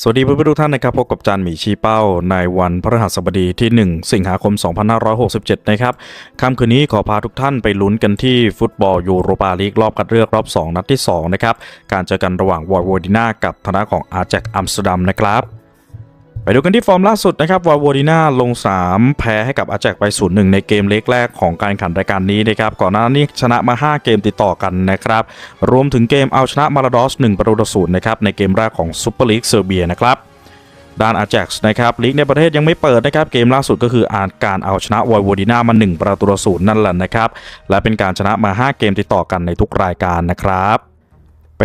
สวัสดีเพื่อนๆทุกท่านนะครับพบกับจานหมีชีเป้าในวันพฤหัสบดีที่ 1 สิงหาคม 2567 นะครับค่ำคืนนี้ขอพาทุกท่านไปลุ้นกันที่ฟุตบอลยูโรปาลีกรอบคัดเลือกรอบ 2 นัดที่ 2 นะครับ การเจอกันระหว่างวอร์โวดิน่ากับธนาของอาแจกอัมสเตอร์ดัมนะครับ ไปดูกันที่ฟอร์มล่าสุดนะครับวาโวดิน่าลง 3 แพ้ให้กับอาแจกไป0-1ในเกมเล็กแรกของการแข่งขันรายการนี้นะครับก่อนหน้านี้ชนะมา 5 เกมติดต่อกันนะครับรวมถึงเกมเอาชนะมาราดอส 1 ประตูต่อศูนย์นะครับในเกมแรกของซูเปอร์ลีกเซอร์เบียนะครับด้านอา a x นะครับลีกในประเทศยังไม่เปิดนะครับเกมล่าสุดก็คืออาการเอาชนะวอยวอดิน่ามา 1 ประตูต่อศูนย์นั่นแหละนะครับและเป็นการชนะมา 5 เกมติดต่อกันในทุกรายการนะครับ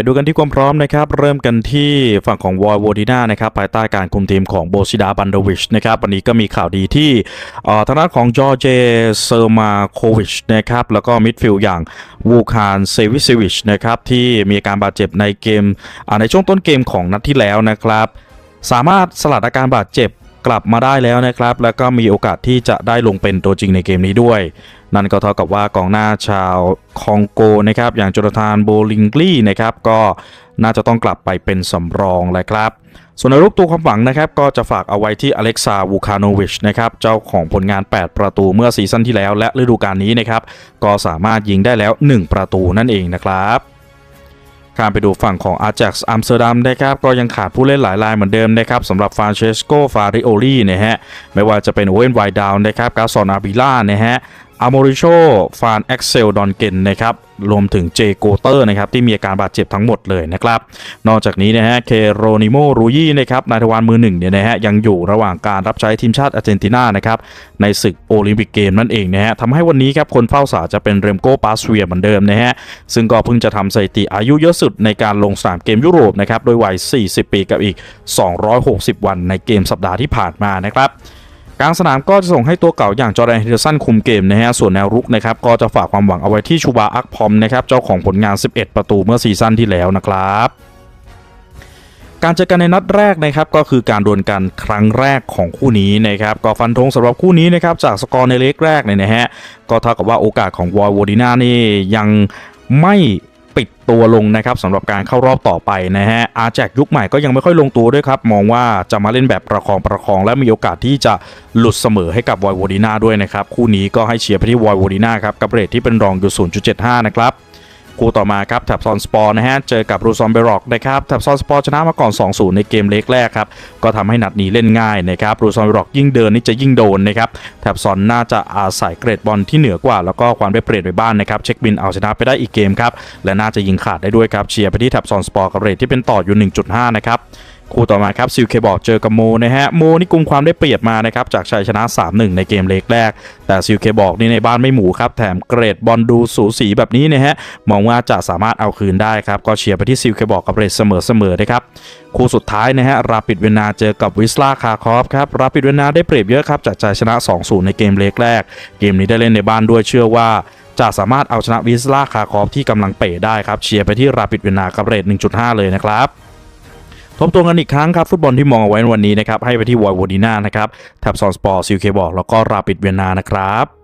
ดูกันที่ความพร้อมนะครับ เริ่มกันที่ฝั่งของวอยวดินานะครับภายใต้การคุมทีมของโบซิดาบันโดวิชนะครับวันนี้ก็มีข่าวดีที่เอ่อทางด้านของจอร์เจเซอร์มาโควิชนะครับแล้วก็มิดฟิลด์อย่างวูคารเซวิเซวิชนะครับที่มีการบาดเจ็บในเกมในช่วงต้นเกมของนัดที่แล้วนะครับ สามารถสลัดอาการบาดเจ็บ กลับมาได้แล้วนะครับ แล้วก็มีโอกาสที่จะได้ลงเป็นตัวจริงในเกมนี้ด้วย นั่นก็เท่ากับว่ากองหน้าชาวคองโกนะครับ อย่างโจนาธานโบลิงลี่นะครับ ก็น่าจะต้องกลับไปเป็นสำรองเลยครับส่วนในรูปตัวความหวังนะครับก็จะฝากเอาไว้ที่อเล็กซาวูคาโนวิชนะครับเจ้าของผลงาน 8 ประตูเมื่อซีซั่นที่แล้วและฤดูกาลนี้นะครับก็สามารถยิงได้แล้ว 1 ประตูนั่นเองนะครับ การไปดูฝั่งของอาแจ็กซ์อัมสเตอร์ดัมนะครับก็ยังขาดผู้เล่นหลายรายเหมือนเดิมนะครับสำหรับฟานเชสโกฟาริโอลีนะฮะไม่ว่าจะเป็นโอเวนไวดาวนะครับกาซอนอาบิล่านะฮะ อาโมริโชฟานเอ็กเซลดอนเกนนะครับรวมถึงเจโกเตอร์นะครับที่มีอาการบาดเจ็บทั้งหมดเลยนะครับ นอกจากนี้นะฮะเคโรนิโมรูยี่นะครับนายทวารมือหนึ่งเนี่ยนะฮะยังอยู่ระหว่างการรับใช้ทีมชาติอาร์เจนตินานะครับในศึกโอลิมปิกเกมนั่นเองนะฮะทำให้วันนี้ครับคนเฝ้าสาจะเป็นเรมโกปาสเวียเหมือนเดิมนะฮะซึ่งก็เพิ่งจะทำสถิติอายุเยอะสุดในการลงสนามเกมยุโรปนะครับโดยวัย 40 ปีกับอีก 260 วันในเกมสัปดาห์ที่ผ่านมานะครับ กลางสนามก็จะส่งให้ตัวเก่าอย่างจอร์แดนเฮเดอร์สันคุมเกมนะฮะส่วนแนวรุกนะครับก็จะฝากความหวังเอาไว้ที่ชูบาอักพอมนะครับเจ้าของผลงาน 11 ประตูเมื่อซีซั่นที่แล้วนะครับการเจอกันในนัดแรกนะครับก็คือการดวลกันครั้งแรกของคู่นี้นะครับก็ฟันธงสำหรับคู่นี้นะครับจากสกอร์ในเล็กแรกเนี่ยนะฮะก็เท่ากับว่าโอกาสของวอยวอดินานี่ยังไม่ ปิดตัวลงนะครับสำหรับการเข้ารอบต่อไปนะฮะอาแจกยุคใหม่ก็ยังไม่ค่อยลงตัวด้วยครับ มองว่าจะมาเล่นแบบประคองประคองและมีโอกาสที่จะหลุดเสมอให้กับวอยวอดินาด้วยนะครับ คู่นี้ก็ให้เชียร์ไปที่วอยวอดินาครับกับเรทที่เป็นรองอยู่ 0.75 นะครับ คู่ต่อมาครับแท็บซอนสปอร์นะฮะเจอกับรูซอนเบร็อกนะครับแท็บซอนสปอร์ชนะมาก่อน 2-0 ในเกมเล็กแรกครับก็ทำให้นัดนี้เล่นง่ายนะครับรูซอนเบร็อกยิ่งเดินนี่จะยิ่งโดนนะครับแท็บซอนน่าจะอาศัยเกรดบอลที่เหนือกว่า แล้วก็ความได้เปรียบไปบ้านนะครับเช็คบินเอาชนะไปได้อีกเกมครับและน่าจะยิงขาดได้ด้วยครับเชียร์ไปที่แท็บซอนสปอร์กับเรทที่เป็นต่ออยู่ 1.5 นะครับ คู่ต่อมาครับซิลเคบอกเจอกับโมนะฮะโมนี่กุมความได้เปรียบมานะครับจากชัยชนะ 3-1 ในเกมเล็กแรก แต่ซิลเคบอกนี่ในบ้านไม่หมูครับ แถมเกรดบอลดูสูสีแบบนี้นะฮะมองว่าจะสามารถเอาคืนได้ครับ ก็เชียร์ไปที่ซิลเคบอกกับเรทเสมอๆนะครับคู่สุดท้ายนะฮะราปิดเวนาเจอกับวิสลาคาคอฟครับราปิดเวนาได้เปรียบเยอะครับจากชัยชนะ 2-0 ในเกมเล็กแรก เกมนี้ได้เล่นในบ้านด้วยเชื่อว่าจะสามารถเอาชนะวิสลาคาคอฟที่กำลังเป๋ได้ครับเชียร์ไปที่ราปิดเวนากับเรท1.5 เลยนะครับ ทบทวนกันอีกครั้งครับ ฟุตบอลที่มองเอาไว้ในวันนี้นะครับ ให้ไปที่วอยวอดีนานะครับแท็บซอนสปอร์ตซิลเคบอกแล้วก็ราปิดเวียนนานะครับ